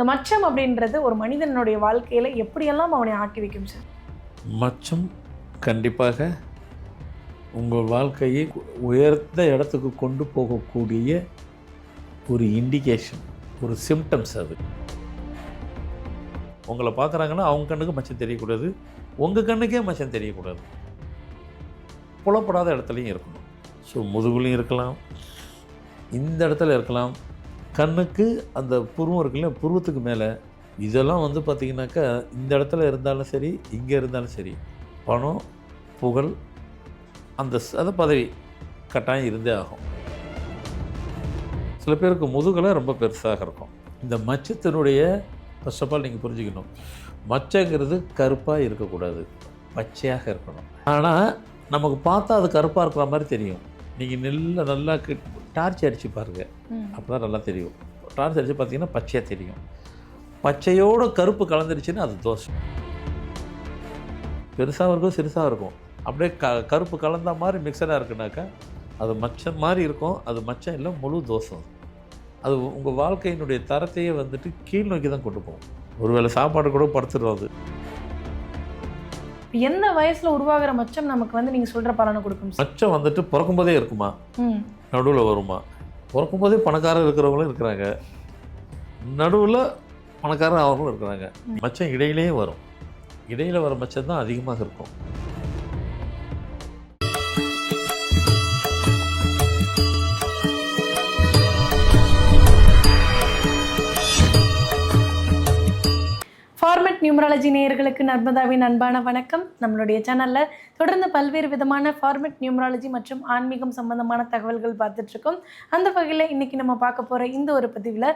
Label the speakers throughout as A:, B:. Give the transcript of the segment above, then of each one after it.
A: இந்த மச்சம் அப்படின்றது ஒரு மனிதனுடைய வாழ்க்கையில் எப்படியெல்லாம் அவனை ஆட்டி வைக்கும் சார்?
B: மச்சம் கண்டிப்பாக உங்கள் வாழ்க்கையை உயர்ந்த இடத்துக்கு கொண்டு போகக்கூடிய ஒரு இண்டிகேஷன் ஒரு சிம்டம்ஸ் அது. உங்களை பார்க்குறாங்கன்னா அவங்க கண்ணுக்கு மச்சம் தெரியக்கூடாது உங்கள் கண்ணுக்கே மச்சம் தெரியக்கூடாது. புலப்படாத இடத்துலையும் இருக்கணும். ஸோ முதுகுலையும் இருக்கலாம். இந்த இடத்துல இருக்கலாம். கண்ணுக்கு அந்த புருவம் இருக்குல்ல புருவத்துக்கு மேலே. இதெல்லாம் வந்து பார்த்திங்கனாக்கா இந்த இடத்துல இருந்தாலும் சரி இங்கே இருந்தாலும் சரி பணம் புகழ் அந்த அந்த பதவி கட்டாயம் இருந்தே ஆகும். சில பேருக்கு முதுகலை ரொம்ப பெருசாக இருக்கும். இந்த மச்சத்தினுடைய ஃபர்ஸ்ட் ஆஃப் ஆல் நீங்கள் புரிஞ்சுக்கணும். மச்சங்கிறது கருப்பாக இருக்கக்கூடாது. பச்சையாக இருக்கணும். ஆனால் நமக்கு பார்த்தா அது கருப்பாக இருக்கிற மாதிரி தெரியும். நீங்கள் நெல்ல நல்லா டார்ச் அடித்து பாருங்கள் அப்போ தான் நல்லா தெரியும். டார்ச் அடித்து பார்த்தீங்கன்னா பச்சையாக தெரியும். பச்சையோட கருப்பு கலந்துருச்சுன்னா அது தோஷம் பெருசாகவும் இருக்கும் சிறுசாக இருக்கும். அப்படியே க கருப்பு கலந்த மாதிரி மிக்சடாக இருக்குனாக்கா அது மச்சம் மாதிரி இருக்கும். அது மச்சம் இல்லை முழு தோஷம் அது. உங்கள் வாழ்க்கையினுடைய தரத்தையே வந்துட்டு கீழ் நோக்கி தான் கொண்டு போகும். ஒருவேளை சாப்பாடு கூட படுத்துடும் அது.
A: எந்த வயசுல உருவாகிற மச்சம் நமக்கு வந்து நீங்க சொல்ற பலனை கொடுக்கும்
B: மச்சம் வந்துட்டு பிறக்கும்போதே இருக்குமா. நடுவில் வருமா? பிறக்கும்போதே பணக்காரர் இருக்கிறவங்களும் இருக்கிறாங்க. நடுவில் பணக்காரர் அவங்களும் இருக்கிறாங்க. மச்சம் இடையிலேயே வரும். இடையில் வர மச்சம் தான் அதிகமாக இருக்கும்.
A: ஃபார்மெட் நியூமராலஜி நேயர்களுக்கு நர்மதாவின் அன்பான வணக்கம். நம்மளுடைய சேனலில் தொடர்ந்து பல்வேறு விதமான ஃபார்மெட் நியூமராலஜி மற்றும் ஆன்மீகம் சம்பந்தமான தகவல்கள் பார்த்துட்டு இருக்கோம் அந்த வகையில் இன்னைக்கு நம்ம பார்க்க போற இந்த ஒரு பதிவில்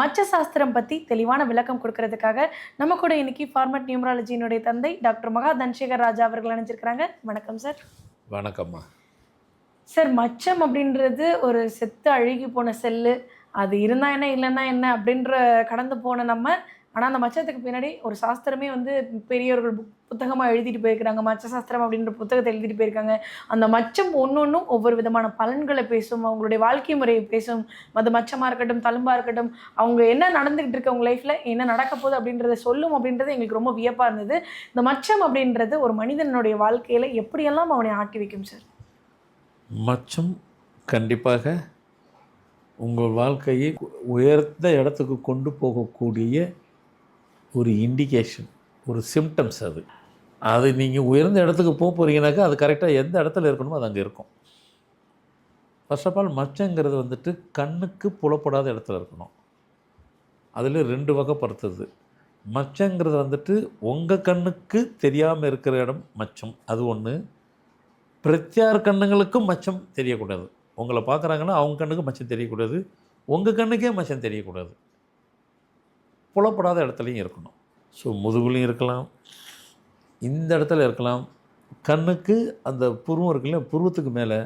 A: மச்ச சாஸ்திரம் பத்தி தெளிவான விளக்கம் கொடுக்கறதுக்காக நம்ம கூட இன்னைக்கு ஃபார்மெட் நியூமராலஜியினுடைய தந்தை டாக்டர் மகா தன்சேகர் ராஜா அவர்கள் அணிஞ்சிருக்கிறாங்க வணக்கம் சார்.
B: வணக்கம்மா.
A: சார் மச்சம் அப்படின்றது ஒரு செத்து அழுகி போன செல்லு. அது இருந்தா என்ன இல்லைன்னா என்ன அப்படின்ற கடந்து போன நம்ம ஆனால் அந்த மச்சத்துக்கு பின்னாடி ஒரு சாஸ்திரமே வந்து பெரியவர்கள் புக் புத்தகமாக எழுதிட்டு போயிருக்கிறாங்க. மச்ச சாஸ்திரம் அப்படின்ற புத்தகத்தை எழுதிட்டு போயிருக்காங்க. அந்த மச்சம் ஒன்று ஒன்றும் ஒவ்வொரு விதமான பலன்களை பேசும் அவங்களுடைய வாழ்க்கை முறையை பேசும். அது மச்சமாக இருக்கட்டும் தழும்பாக இருக்கட்டும் அவங்க என்ன நடந்துக்கிட்டு இருக்கு அவங்க லைஃப்பில் என்ன நடக்க போகுது அப்படின்றத சொல்லும் அப்படின்றது எங்களுக்கு ரொம்ப வியப்பாக இருந்தது. இந்த மச்சம் அப்படின்றது ஒரு மனிதனுடைய வாழ்க்கையில் எப்படியெல்லாம் அவனை ஆட்டி வைக்கும் சார்
B: மச்சம் கண்டிப்பாக உங்கள் வாழ்க்கையை உயர்ந்த இடத்துக்கு கொண்டு போகக்கூடிய ஒரு இண்டிகேஷன் ஒரு சிம்டம்ஸ் அது. அது நீங்கள் உயர்ந்த இடத்துக்கு போக போகிறீங்கனாக்கா அது கரெக்டாக எந்த இடத்துல இருக்கணுமோ அது அங்கே இருக்கும். ஃபர்ஸ்ட் ஆஃப் ஆல் மச்சங்கிறது வந்துட்டு கண்ணுக்கு புலப்படாத இடத்துல இருக்கணும். அதில் ரெண்டு வகைப்படுத்துது மச்சங்கிறது வந்துட்டு உங்கள் கண்ணுக்கு தெரியாமல் இருக்கிற இடம் மச்சம். அது ஒன்று பிரத்யார் கண்ணுங்களுக்கும் மச்சம் தெரியக்கூடாது. உங்களை பார்க்குறாங்கன்னா அவங்க கண்ணுக்கு மச்சம் தெரியக்கூடாது. உங்கள் கண்ணுக்கே மச்சம் தெரியக்கூடாது. புலப்படாத இடத்துலையும் இருக்கணும். ஸோ முதுகுலையும் இருக்கலாம். இந்த இடத்துல இருக்கலாம். கண்ணுக்கு அந்த புருவம் இருக்குல்ல புருவத்துக்கு மேலே.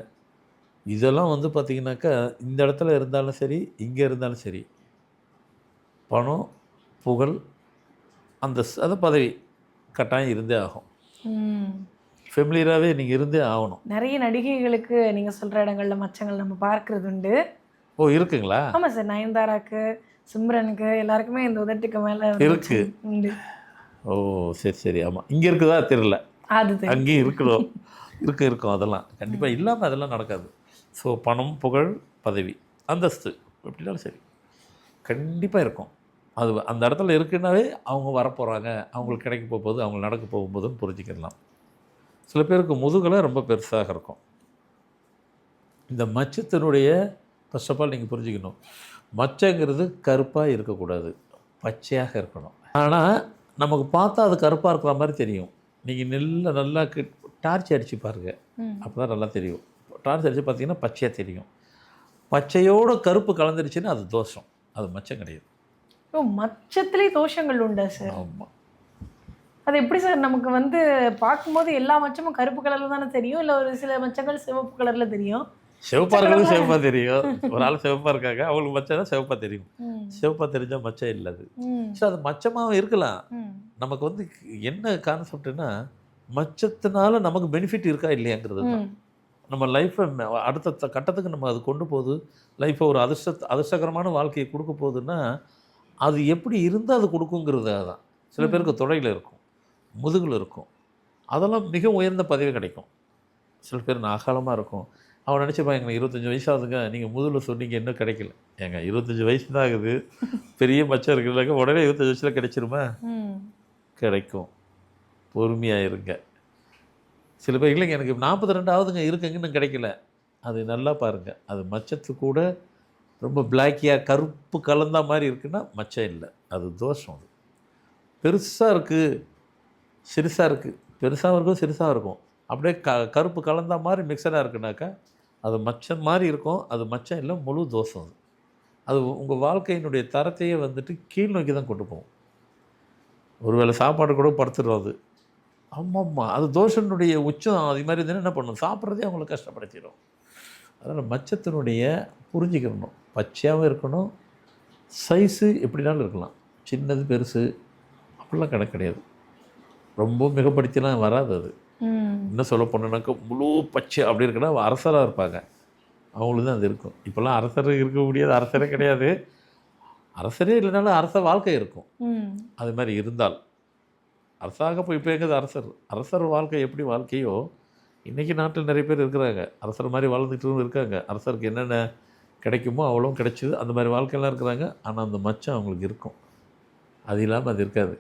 B: இதெல்லாம் வந்து பார்த்திங்கனாக்கா இந்த இடத்துல இருந்தாலும் சரி இங்கே இருந்தாலும் சரி பணம் புகழ் அந்த அந்த பதவி கட்டாயம் இருந்தே ஆகும். ஃபெமிலியராகவே நீங்கள் இருந்தே ஆகணும்.
A: நிறைய நடிகைகளுக்கு நீங்க சொல்ற இடங்கள்ல மச்சங்கள் நம்ம பார்க்கறது உண்டு.
B: ஓ இருக்குங்களா?
A: ஆமா சார். நயன்தாராக்கு சிம்ரனுக்கு எல்லாருக்குமே இந்த உதட்டுக்கு மேல
B: இருக்கு. ஓ சரி சரி. ஆமாம் இங்கே இருக்குதா? தெரியல.
A: அது.
B: அங்கேயும் இருக்கணும் இருக்கு இருக்கும் அதெல்லாம். கண்டிப்பாக இல்லாமல் அதெல்லாம் நடக்காது. ஸோ பணம் புகழ் பதவி அந்தஸ்து எப்படினாலும் சரி. கண்டிப்பாக இருக்கும். அது அந்த இடத்துல இருக்குன்னாவே அவங்க வரப்போகிறாங்க அவங்களுக்கு கிடைக்க போகும்போது அவங்க நடக்க போகும்போதுன்னு புரிஞ்சுக்கிடலாம். சில பேருக்கு முதுகலை ரொம்ப பெருசாக இருக்கும். இந்த மச்சத்தினுடைய ஃபர்ஸ்ட் ஆஃப் ஆல் நீங்கள் புரிஞ்சுக்கணும். மச்சங்கிறது கருப்பாக இருக்கக்கூடாது. பச்சையாக இருக்கணும். ஆனால் நமக்கு பார்த்தா அது கருப்பாக இருக்கிற மாதிரி தெரியும். நீங்கள் நெல்ல நல்லா டார்ச் அடித்து பாருங்கள். அப்போ தான் நல்லா தெரியும். டார்ச் அடித்து பார்த்தீங்கன்னா பச்சையாக தெரியும். பச்சையோட கருப்பு கலந்துருச்சுன்னா அது தோஷம். அது மச்சம் கிடையாது.
A: ஓ மச்சத்திலே தோஷங்கள் உண்டா சார்?
B: ஆமாம்
A: அது எப்படி சார்? நமக்கு வந்து பார்க்கும்போது எல்லா மச்சமும் கருப்பு கலர்ல தானே தெரியும்? இல்ல ஒரு சில மச்சங்கள் சிவப்பு கலர்ல தெரியும்?
B: சிவப்பாக இருக்கிறது சிவப்பாக தெரியும் ஒரு ஆள் சிவப்பாக இருக்காங்க அவங்களுக்கு மச்சம் தான் சிவப்பாக தெரியும்
A: ம்.
B: சிவப்பாக தெரிஞ்சால் மச்சம் இல்லை அது. ஸோ அது மச்சமாகவும் இருக்கலாம். நமக்கு வந்து என்ன கான்செப்ட்னா மச்சத்தினால நமக்கு பெனிஃபிட் இருக்கா இல்லையாங்கிறது. நம்ம லைஃப்பை அடுத்த கட்டத்துக்கு நம்ம அது கொண்டு போகுது லைஃப்பை ஒரு அதிர்ஷ்ட அதிர்ஷ்டகரமான வாழ்க்கையை கொடுக்க போகுதுன்னா அது எப்படி இருந்தால் அது கொடுக்குங்கிறது தான் சில. பேருக்கு தொடையில் இருக்கும் முதுகில் இருக்கும் அதெல்லாம் மிக உயர்ந்த பதவி கிடைக்கும் சில பேர் நாகாலமாக இருக்கும் அவன் நினச்சிப்பான் எங்களுக்கு இருபத்தஞ்சி வயசாகுதுங்க நீங்கள் முதுகில் சொன்னீங்க இன்னும் கிடைக்கல. ஏங்க இருபத்தஞ்சி வயசு தான் ஆகுது. பெரிய மச்சம் இருக்குல்லங்க உடனே இருபத்தஞ்சி வயசில் கிடைச்சிருமா? கிடைக்கும். பொறுமையாக இருங்க சில பேர் இல்லைங்க எனக்கு நாற்பத்தி ரெண்டு ஆகுதுங்க இருக்குங்க இன்னும் கிடைக்கல. அது நல்லா பாருங்கள் அது மச்சத்து கூட ரொம்ப பிளாக்கியாக கருப்பு கலந்த மாதிரி இருக்குன்னா மச்சம் இல்லை. அது தோஷம் அது. பெருசாக இருக்குது சிறுசாக இருக்குது பெருசாகவும் இருக்கும் சிறுசாக இருக்கும். அப்படியே க கருப்பு கலந்த மாதிரி மிக்சடாக இருக்குனாக்கா அது மச்சம் மாதிரி இருக்கும் அது மச்சம் இல்லை முழு தோஷம் அது. அது உங்கள் வாழ்க்கையினுடைய தரத்தையே வந்துட்டு கீழ் நோக்கி தான் கொண்டு போகும். ஒருவேளை சாப்பாடு கூட படுத்துடும் அது. ஆமாம்மா அது தோஷனுடைய உச்சம் அது மாதிரி இருந்தால் என்ன பண்ணும்? சாப்பிட்றதே அவங்கள கஷ்டப்படுத்திடும் அதனால் மச்சத்தினுடைய புரிஞ்சுக்கணும். பச்சையாகவும் இருக்கணும் சைஸு எப்படினாலும் இருக்கலாம். சின்னது பெருசு அப்படிலாம் கணக்கு கிடையாது. ரொம்ப மிகப்படுத்திலாம் வராது அது. இன்னும் சொல்ல போனோன்னாக்கா முழு பச்சை அப்படி இருக்குன்னா அரசராக இருப்பாங்க. அவங்களுக்கு தான் அது இருக்கும். இப்போல்லாம் அரசர் இருக்க முடியாது அரசரே கிடையாது. அரசரே இல்லைனாலும் அரச வாழ்க்கை இருக்கும். அது மாதிரி இருந்தால். அரசாக போய் இப்போ எங்கிறது அரசர்? அரசர் வாழ்க்கை எப்படி வாழ்க்கையோ இன்றைக்கி நாட்டில் நிறைய பேர் இருக்கிறாங்க. அரசர் மாதிரி வாழ்ந்துட்டும் இருக்காங்க. அரசருக்கு என்னென்ன கிடைக்குமோ அவ்வளோ கிடைச்சிது. அந்த மாதிரி வாழ்க்கையெல்லாம் இருக்கிறாங்க. ஆனால் அந்த மச்சம் அவங்களுக்கு இருக்கும். அது இல்லாமல் அது இருக்காது.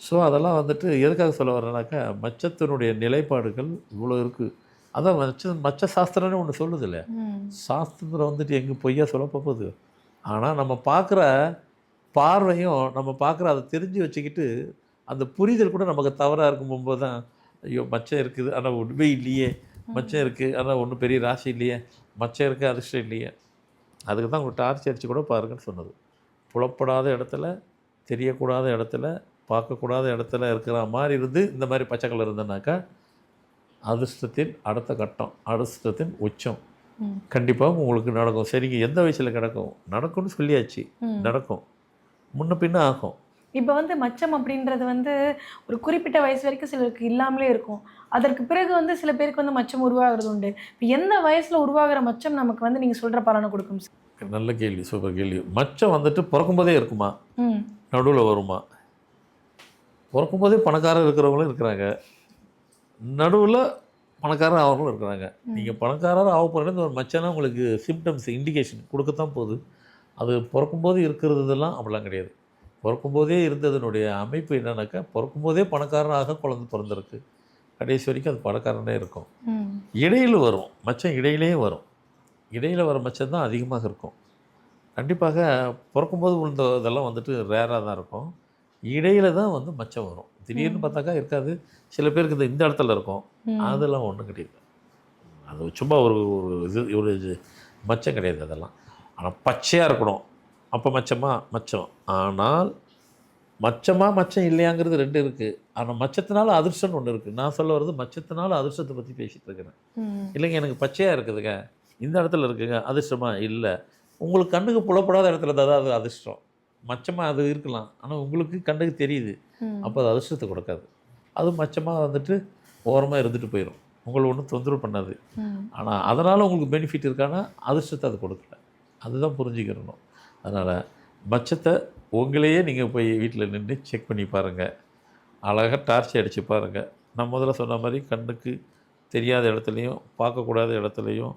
B: ஸோ அதெல்லாம் வந்துட்டு எதுக்காக சொல்ல வரேனாக்கா மச்சத்தினுடைய நிலைப்பாடுகள் இவ்வளோ இருக்குது அதான் மச்ச மச்ச சாஸ்திரம்னு ஒன்று சொல்லுது இல்லை
A: ம்.
B: சாஸ்திரத்தில் வந்துட்டு எங்கே பொய்யா சொல்ல போகுது. ஆனால் நம்ம பார்க்குற பார்வையும் நம்ம பார்க்குற அதை தெரிஞ்சு வச்சுக்கிட்டு அந்த புரிதல் கூட நமக்கு தவறாக இருக்கும்போது தான் ஐயோ மச்சம் இருக்குது. ஆனால் ஒன்றுமே இல்லையே. மச்சம் இருக்குது ஆனால் ஒன்றும் பெரிய ராசி இல்லையே. மச்சம் இருக்குது அதிர்ஷ்டம் இல்லையே. அதுக்கு தான் உங்களுக்கு டார்ச் அடித்து கூட பாருங்கன்னு சொன்னது. புலப்படாத இடத்துல தெரியக்கூடாத இடத்துல பார்க்கக்கூடாத இடத்துல இருக்கிற மாதிரி இருந்து இந்த மாதிரி பச்சை கலர் இருந்தனாக்கா அதிர்ஷ்டத்தின் அடுத்த கட்டம் அதிர்ஷ்டத்தின் உச்சம். கண்டிப்பாக உங்களுக்கு நடக்கும். சரிங்க எந்த வயசில் நடக்கும் நடக்கும்னு சொல்லியாச்சு. நடக்கும். முன்ன பின்ன ஆகும்.
A: இப்போ வந்து மச்சம் அப்படின்றது வந்து ஒரு குறிப்பிட்ட வயசு வரைக்கும் சிலருக்கு இல்லாமலே இருக்கும். அதற்கு பிறகு வந்து சில பேருக்கு வந்து மச்சம் உருவாகிறது உண்டு. இப்போ எந்த வயசுல உருவாகிற மச்சம் நமக்கு வந்து நீங்க சொல்ற பலனை கொடுக்கும்? சார்
B: நல்ல கேள்வி சூப்பர் கேள்வி. மச்சம் வந்துட்டு பிறக்கும்போதே இருக்குமா? நடுவில் வருமா? பிறக்கும்போதே பணக்காரர் இருக்கிறவங்களும் இருக்கிறாங்க. நடுவில் பணக்காரர் ஆகிறவங்களும் இருக்கிறாங்க. நீங்கள் பணக்காரர் ஆக போகிறது ஒரு மச்சம்னா உங்களுக்கு சிம்டம்ஸ் இண்டிகேஷன் கொடுக்கத்தான் போகுது. அது பிறக்கும்போது இருக்கிறதெல்லாம் அப்படிலாம் கிடையாது. பிறக்கும்போதே இருந்ததனுடைய அமைப்பு என்னன்னாக்கா பிறக்கும்போதே பணக்காரனாக குழந்தை பிறந்திருக்கு. கடைசி வரைக்கும் அது பணக்காரனே இருக்கும். இடையில் வரும். மச்சம் இடையிலே வரும். இடையில் வர மச்சம் தான் அதிகமாக இருக்கும். கண்டிப்பாக பிறக்கும்போது விழுந்த இதெல்லாம் வந்துட்டு ரேராக தான் இருக்கும். இடையில தான் வந்து மச்சம் வரும். திடீர்னு பார்த்தாக்கா இருக்காது. சில பேருக்கு இந்த இந்த இடத்துல இருக்கும். அதெல்லாம் ஒன்றும் கிடையாது. அது சும்மா ஒரு ஒரு இது ஒரு இது. மச்சம் கிடையாது அதெல்லாம். ஆனால் பச்சையாக இருக்கணும். அப்போ மச்சமா? மச்சம். ஆனால் மச்சமா மச்சம் இல்லையாங்கிறது ரெண்டு இருக்குது ஆனால் மச்சத்தினால அதிர்ஷ்டம்னு ஒன்று இருக்குது நான் சொல்ல வர்றது மச்சத்தினால அதிர்ஷ்டத்தை பற்றி பேசிகிட்டு இருக்கிறேன் இல்லைங்க எனக்கு பச்சையாக இருக்குதுங்க. இந்த இடத்துல இருக்குங்க. அதிர்ஷ்டமா இல்லை. உங்களுக்கு கண்ணுக்கு புலப்படாத இடத்துல தான் அது அதிர்ஷ்டம். மச்சமாக அது இருக்கலாம். ஆனால் உங்களுக்கு கண்ணுக்கு தெரியுது. அப்போ அது அதிர்ஷ்டத்தை கொடுக்காது. அது மச்சமாக வந்துட்டு ஓரமாக இருந்துட்டு போயிடும் உங்களை ஒன்றும் தொந்தரவு பண்ணாது. ஆனால் அதனால் உங்களுக்கு பெனிஃபிட் இருக்கானா? அதிர்ஷ்டத்தை அது கொடுக்கல. அதுதான் புரிஞ்சுக்கிறணும். அதனால் மச்சத்தை உங்களையே நீங்கள் போய் வீட்டில் நின்று செக் பண்ணி பாருங்கள் அழகாக டார்ச் அடித்து பாருங்கள் நான் முதல்ல சொன்ன மாதிரி கண்ணுக்கு தெரியாத இடத்துலையும் பார்க்கக்கூடாத இடத்துலையும்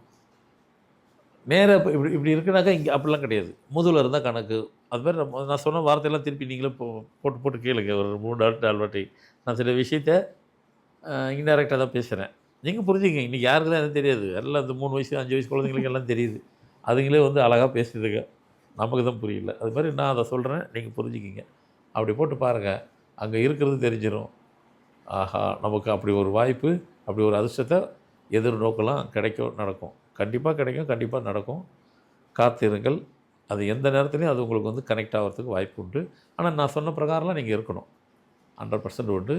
B: நேராக இப்போ இப்படி இப்படி இருக்குனாக்கா இங்கே அப்படிலாம் கிடையாது. முதுகில் இருந்தால் கணக்கு அது மாதிரி நம்ம நான் சொன்ன வார்த்தையெல்லாம் திருப்பி நீங்களே போ போட்டு போட்டு கேளுங்க. ஒரு மூணு நாள் நாலு வாட்டி. நான் சில விஷயத்த இன்டெரக்டாக தான் பேசுகிறேன் நீங்கள் புரிஞ்சுங்க இன்றைக்கி யாருக்கு தான் எதுவும் தெரியாது. எல்லாம் இந்த மூணு வயசு அஞ்சு வயசு குழந்தைங்களுக்கு எல்லாம் தெரியுது. அதுங்களே வந்து அழகாக பேசுதுங்க. நமக்கு தான் புரியல. அது மாதிரி நான் அதை சொல்கிறேன் நீங்கள் புரிஞ்சுக்கிங்க. அப்படி போட்டு பாருங்கள் அங்கே இருக்கிறது தெரிஞ்சிடும் ஆஹா நமக்கு அப்படி ஒரு வாய்ப்பு அப்படி ஒரு அதிர்ஷ்டத்தை எதிர்நோக்கெல்லாம் கிடைக்கும் நடக்கும். கண்டிப்பாக கிடைக்கும் கண்டிப்பாக நடக்கும். காத்திருங்கள். அது எந்த நேரத்துலையும் அது உங்களுக்கு வந்து கனெக்ட் ஆகிறதுக்கு வாய்ப்பு உண்டு. ஆனால் நான் சொன்ன பிரகாரம்லாம் நீங்கள் இருக்கணும். ஹண்ட்ரட் பர்சன்ட் உண்டு.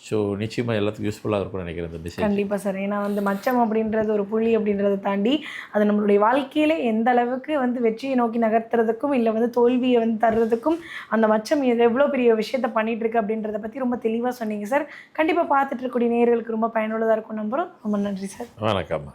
B: ஸோ நிச்சயமாக எல்லாத்துக்கும் யூஸ்ஃபுல்லாக இருக்கும்னு நினைக்கிறேன் இந்த மெசேஜ்
A: கண்டிப்பாக சார் ஏன்னா வந்து மச்சம் அப்படின்றது ஒரு புள்ளி அப்படின்றத தாண்டி அது நம்மளுடைய வாழ்க்கையில எந்த அளவுக்கு வந்து வெற்றியை நோக்கி நகர்த்துறதுக்கும் இல்லை வந்து தோல்வியை வந்து தர்றதுக்கும் அந்த மச்சம் எவ்வளோ பெரிய விஷயத்த பண்ணிட்டு இருக்கு அப்படின்றத பற்றி ரொம்ப தெளிவாக சொன்னீங்க சார் கண்டிப்பாக பார்த்துட்டு இருக்கக்கூடிய நேயர்களுக்கு ரொம்ப பயனுள்ளதாக இருக்கும் நம்புகிறோம் ரொம்ப நன்றி சார்
B: வணக்கம்மா